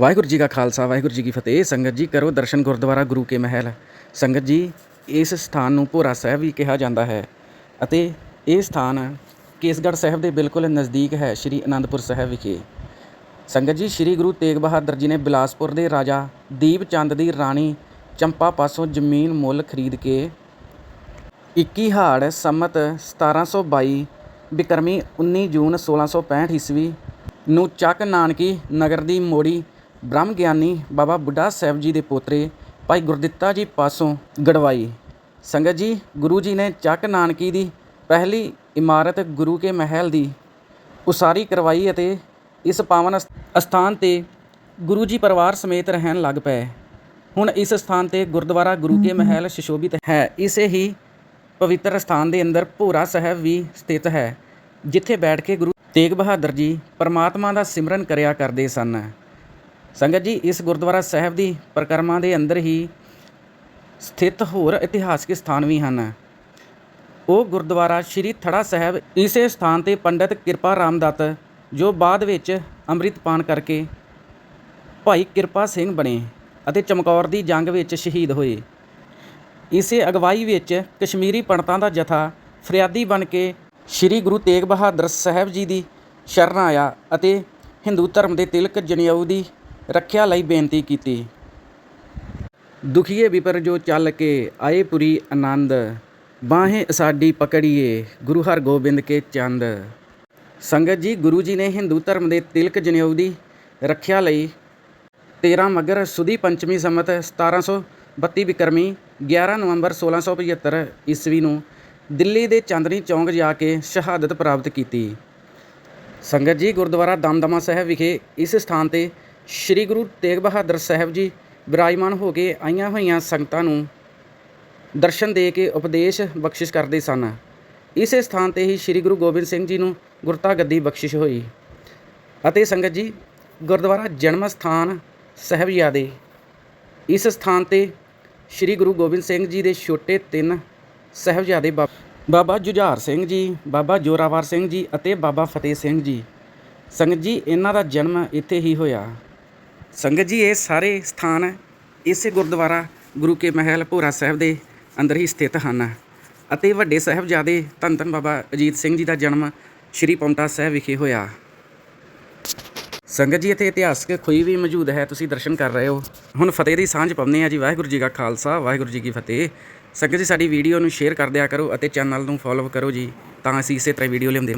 ਵਾਹਿਗੁਰੂ ਜੀ ਕਾ ਖਾਲਸਾ, ਵਾਹਿਗੁਰੂ ਜੀ ਕੀ ਫਤਿਹ। ਸੰਗਤ ਜੀ, ਕਰੋ ਦਰਸ਼ਨ ਗੁਰਦੁਆਰਾ ਗੁਰੂ ਕੇ ਮਹਿਲ। ਸੰਗਤ ਜੀ, ਇਸ ਸਥਾਨ ਨੂੰ ਭੋਰਾ ਸਾਹਿਬ ਵੀ ਕਿਹਾ ਜਾਂਦਾ ਹੈ ਅਤੇ ਇਹ ਸਥਾਨ ਕੇਸਗੜ੍ਹ ਸਾਹਿਬ ਦੇ ਬਿਲਕੁਲ ਨਜ਼ਦੀਕ ਹੈ, ਸ੍ਰੀ ਅਨੰਦਪੁਰ ਸਾਹਿਬ ਵਿਖੇ। ਸੰਗਤ ਜੀ, ਸ੍ਰੀ ਗੁਰੂ ਤੇਗ ਬਹਾਦਰ ਜੀ ਨੇ ਬਿਲਾਸਪੁਰ ਦੇ ਰਾਜਾ ਦੀਪ ਚੰਦ ਦੀ ਰਾਣੀ ਚੰਪਾ ਪਾਸੋਂ ਜ਼ਮੀਨ ਮੁੱਲ ਖਰੀਦ ਕੇ 21 ਹਾੜ ਸੰਮਤ 1722 ਬਿਕਰਮੀ 19 ਜੂਨ 1665 ਈਸਵੀ ਨੂੰ ਚੱਕ ਨਾਨਕੀ ਨਗਰ ਦੀ ਮੋੜੀ ਬ੍ਰਹਮ ਗਿਆਨੀ ਬਾਬਾ ਬੁੱਢਾ ਸਾਹਿਬ ਜੀ ਦੇ ਪੋਤਰੇ ਭਾਈ ਗੁਰਦਿੱਤਾ ਜੀ ਪਾਸੋਂ ਗੜਵਾਈ। ਸੰਗਤ ਜੀ, ਗੁਰੂ ਜੀ ਨੇ ਚੱਕ ਨਾਨਕੀ ਦੀ ਪਹਿਲੀ ਇਮਾਰਤ ਗੁਰੂ ਕੇ ਮਹਿਲ ਦੀ ਉਸਾਰੀ ਕਰਵਾਈ ਅਤੇ ਇਸ ਪਾਵਨ ਅਸ- ਅਸਥਾਨ ਤੇ ਗੁਰੂ ਜੀ ਪਰਿਵਾਰ ਸਮੇਤ ਰਹਿਣ ਲੱਗ ਪਏ। ਹੁਣ ਇਸ ਸਥਾਨ ਤੇ ਗੁਰਦੁਆਰਾ ਗੁਰੂ ਕੇ ਮਹਿਲ ਸੁਸ਼ੋਭਿਤ ਹੈ। ਇਸੇ ਹੀ ਪਵਿੱਤਰ ਸਥਾਨ ਦੇ ਅੰਦਰ ਭੋਰਾ ਸਾਹਿਬ ਵੀ ਸਥਿਤ ਹੈ, ਜਿੱਥੇ ਬੈਠ ਕੇ ਗੁਰੂ ਤੇਗ ਬਹਾਦਰ ਜੀ ਪਰਮਾਤਮਾ ਦਾ ਸਿਮਰਨ ਕਰਿਆ ਕਰਦੇ ਸਨ। ਸੰਗਤ ਜੀ, ਇਸ ਗੁਰਦੁਆਰਾ ਸਾਹਿਬ ਦੀ ਪਰਿਕਰਮਾ ਦੇ ਅੰਦਰ ਹੀ ਸਥਿਤ ਹੋਰ ਇਤਿਹਾਸਕ ਸਥਾਨ ਵੀ ਹਨ। ਉਹ ਗੁਰਦੁਆਰਾ ਸ਼੍ਰੀ ਥੜਾ ਸਾਹਿਬ, ਇਸੇ ਸਥਾਨ ਤੇ ਪੰਡਿਤ ਕਿਰਪਾ ਰਾਮ ਰਾਮਦੱਤ ਜੋ ਬਾਅਦ ਵਿੱਚ ਅੰਮ੍ਰਿਤਪਾਨ ਕਰਕੇ ਭਾਈ ਕਿਰਪਾ ਸਿੰਘ ਬਣੇ ਅਤੇ ਚਮਕੌਰ ਦੀ ਜੰਗ ਵਿੱਚ ਸ਼ਹੀਦ ਹੋਏ। ਇਸੇ ਅਗਵਾਈ ਵਿੱਚ ਕਸ਼ਮੀਰੀ ਪੰਡਤਾਂ ਦਾ ਜਥਾ ਫਰਿਆਦੀ ਬਣ ਕੇ ਸ੍ਰੀ ਗੁਰੂ ਤੇਗ ਬਹਾਦਰ ਸਾਹਿਬ ਜੀ ਦੀ ਸ਼ਰਨ ਆਇਆ ਅਤੇ ਹਿੰਦੂ ਧਰਮ ਦੇ ਤਿਲਕ ਜਨੇਊ ਦੀ ਰੱਖਿਆ ਲਈ ਬੇਨਤੀ ਕੀਤੀ। ਦੁਖੀਏ ਵਿਪਰ ਜੋ ਚੱਲ ਕੇ ਆਏ ਪੁਰੀ ਆਨੰਦ, ਬਾਹੇ ਸਾਡੀ ਪਕੜੀਏ ਗੁਰੂ ਹਰਗੋਬਿੰਦ ਕੇ ਚੰਦ। ਸੰਗਤ ਜੀ, ਗੁਰੂ ਜੀ ਨੇ ਹਿੰਦੂ ਧਰਮ ਦੇ ਤਿਲਕ ਜਨੇਊ ਦੀ ਰੱਖਿਆ ਲਈ 13 ਮਗਰ ਸੁਦੀ ਪੰਚਮੀ ਸੰਮਤ 1732 ਵਿਕਰਮੀ 11 ਨਵੰਬਰ 1675 ਈਸਵੀ ਨੂੰ ਦਿੱਲੀ ਦੇ ਚਾਂਦਨੀ ਚੌਂਕ ਜਾ ਕੇ ਸ਼ਹਾਦਤ ਪ੍ਰਾਪਤ ਕੀਤੀ। ਸੰਗਤ ਜੀ, ਗੁਰਦੁਆਰਾ ਦਮਦਮਾ ਸਾਹਿਬ ਵਿਖੇ ਇਸ ਸਥਾਨ ਤੇ ਸ੍ਰੀ ਗੁਰੂ ਤੇਗ ਬਹਾਦਰ ਸਾਹਿਬ ਜੀ ਵਿਰਾਜਮਾਨ ਹੋ ਕੇ ਆਈਆਂ ਹੋਈਆਂ ਸੰਗਤਾਂ ਨੂੰ ਦਰਸ਼ਨ ਦੇ ਕੇ ਉਪਦੇਸ਼ ਬਖਸ਼ਿਸ਼ ਕਰਦੇ ਸਨ। ਇਸੇ ਸਥਾਨ ਤੇ ਹੀ ਸ੍ਰੀ ਗੁਰੂ ਗੋਬਿੰਦ ਸਿੰਘ ਜੀ ਨੂੰ ਗੁਰਤਾ ਗੱਦੀ ਬਖਸ਼ਿਸ਼ ਹੋਈ ਅਤੇ ਸੰਗਤ ਜੀ ਗੁਰਦੁਆਰਾ ਜਨਮ ਸਥਾਨ ਸਾਹਿਬਜ਼ਾਦੇ ਇਸ ਸਥਾਨ ਤੇ ਸ੍ਰੀ ਗੁਰੂ ਗੋਬਿੰਦ ਸਿੰਘ ਜੀ ਦੇ ਛੋਟੇ ਤਿੰਨ ਸਾਹਿਬਜ਼ਾਦੇ ਬਾ- ਬਾਬਾ ਜੁਝਾਰ ਸਿੰਘ ਜੀ, ਬਾਬਾ ਜੋਰਾਵਰ ਸਿੰਘ ਜੀ ਅਤੇ ਬਾਬਾ ਫਤਿਹ ਸਿੰਘ ਜੀ। ਸੰਗਤ ਜੀ, ਇਹਨਾਂ ਦਾ ਜਨਮ ਇੱਥੇ ਹੀ ਹੋਇਆ। ਸੰਗਤ ਜੀ, ਇਹ ਸਾਰੇ ਸਥਾਨ ਇਸੇ ਗੁਰਦੁਆਰਾ ਗੁਰੂ ਕੇ ਮਹਿਲ ਭੋਰਾ ਸਾਹਿਬ ਦੇ ਅੰਦਰ ਹੀ ਸਥਿਤ ਹਨ। ਅਤੇ ਵੱਡੇ ਸਾਹਿਬਜ਼ਾਦੇ ਧੰਨ ਧੰਨ ਬਾਬਾ ਅਜੀਤ ਸਿੰਘ ਜੀ ਦਾ ਜਨਮ ਸ੍ਰੀ ਪੌਂਟਾ ਸਾਹਿਬ ਵਿਖੇ ਹੋਇਆ। ਸੰਗਤ ਜੀ, ਇੱਥੇ ਇਤਿਹਾਸਕ ਖੋਈ ਵੀ ਮੌਜੂਦ ਹੈ। ਤੁਸੀਂ ਦਰਸ਼ਨ ਕਰ ਰਹੇ ਹੋ। ਹੁਣ ਫਤਿਹ ਦੀ ਸਾਂਝ ਪਾਉਂਦੇ ਆ ਜੀ। ਵਾਹਿਗੁਰੂ ਜੀ ਕਾ ਖਾਲਸਾ, ਵਾਹਿਗੁਰੂ ਜੀ ਕੀ ਫਤਿਹ। ਸੰਗਤ ਜੀ, ਸਾਡੀ ਵੀਡੀਓ ਨੂੰ ਸ਼ੇਅਰ ਕਰ ਦਿਆ ਕਰੋ ਅਤੇ ਚੈਨਲ ਨੂੰ ਫੋਲੋ ਕਰੋ ਜੀ, ਤਾਂ ਅਸੀਂ ਇਸੇ ਤਰ੍ਹਾਂ ਵੀਡੀਓ ਲਿਆਉਂਦੇ